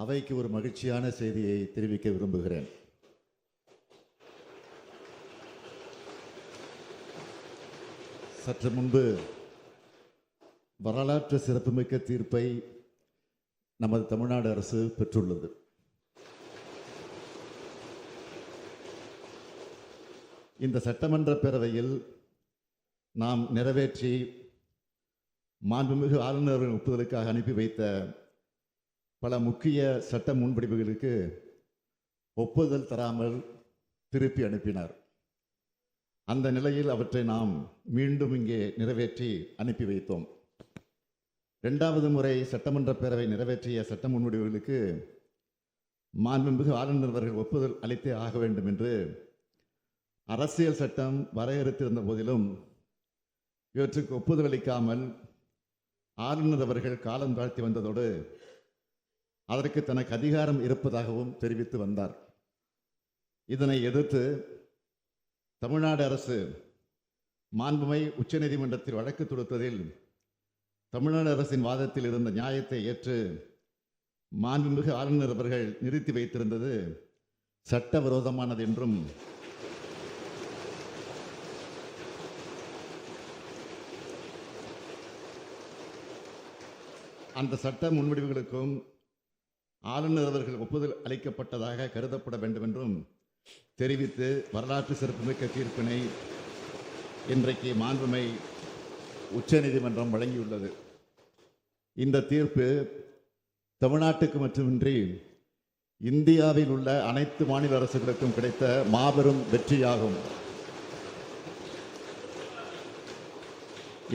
அவைக்கு ஒரு மகிழ்ச்சியான செய்தியை தெரிவிக்க விரும்புகிறேன். சற்று முன்பு வரலாற்று சிறப்புமிக்க தீர்ப்பை நமது தமிழ்நாடு அரசு பெற்றுள்ளது. இந்த சட்டமன்ற பேரவையில் நாம் நிறைவேற்றி மாண்புமிகு ஆளுநரின் ஒப்புதலுக்காக அனுப்பி வைத்த பல முக்கிய சட்ட முன்பிடிப்புகளுக்கு ஒப்புதல் தராமல் திருப்பி அனுப்பினார். அந்த நிலையில் அவற்றை நாம் மீண்டும் இங்கே நிறைவேற்றி அனுப்பி வைத்தோம். இரண்டாவது முறை சட்டமன்ற பேரவை நிறைவேற்றிய சட்ட முன்வடிவுகளுக்கு மாண்புமிகு ஆளுநர் அவர்கள் ஒப்புதல் அளித்தே ஆக வேண்டும் என்று அரசியல் சட்டம் வரையறுத்திருந்த போதிலும் இவற்றுக்கு ஒப்புதல் அளிக்காமல் ஆளுநர் அவர்கள் காலம் தாழ்த்தி வந்ததோடு அதற்கு தனக்கு அதிகாரம் இருப்பதாகவும் தெரிவித்து வந்தார். இதனை எதிர்த்து தமிழ்நாடு அரசு மாண்புமை உச்சநீதிமன்றத்தில் வழக்கு தொடுத்ததில் தமிழ்நாடு அரசின் வாதத்தில் இருந்த நியாயத்தை ஏற்று மாண்புமிகு ஆளுநர் அவர்கள் நிறுத்தி வைத்திருந்தது சட்டவிரோதமானது என்றும் அந்த சட்ட முன்வடிவுகளுக்கும் ஆளுநர் அவர்கள் ஒப்புதல் அளிக்கப்பட்டதாக கருதப்பட வேண்டும் என்றும் தெரிவித்து வரலாற்று சிறப்புமிக்க தீர்ப்பினை இன்றைக்கு மாண்புமை உச்சநீதிமன்றம் வழங்கியுள்ளது. இந்த தீர்ப்பு தமிழ்நாட்டுக்கு மட்டுமின்றி இந்தியாவில் உள்ள அனைத்து மாநில அரசுகளுக்கும் கிடைத்த மாபெரும் வெற்றியாகும்.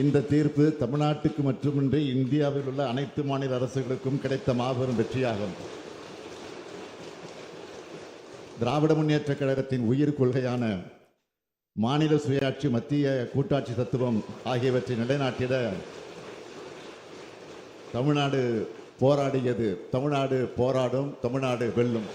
இந்த தீர்ப்பு தமிழ்நாட்டுக்கு மட்டுமின்றி இந்தியாவில் உள்ள அனைத்து மாநில அரசுகளுக்கும் கிடைத்த மாபெரும் வெற்றியாகும். திராவிட முன்னேற்ற கழகத்தின் உயிர் கொள்கையான மாநில சுயாட்சி மத்திய கூட்டாட்சி தத்துவம் ஆகியவற்றை நிலைநாட்டிட தமிழ்நாடு போராடியது. தமிழ்நாடு போராடும் தமிழ்நாடு வெல்லும்.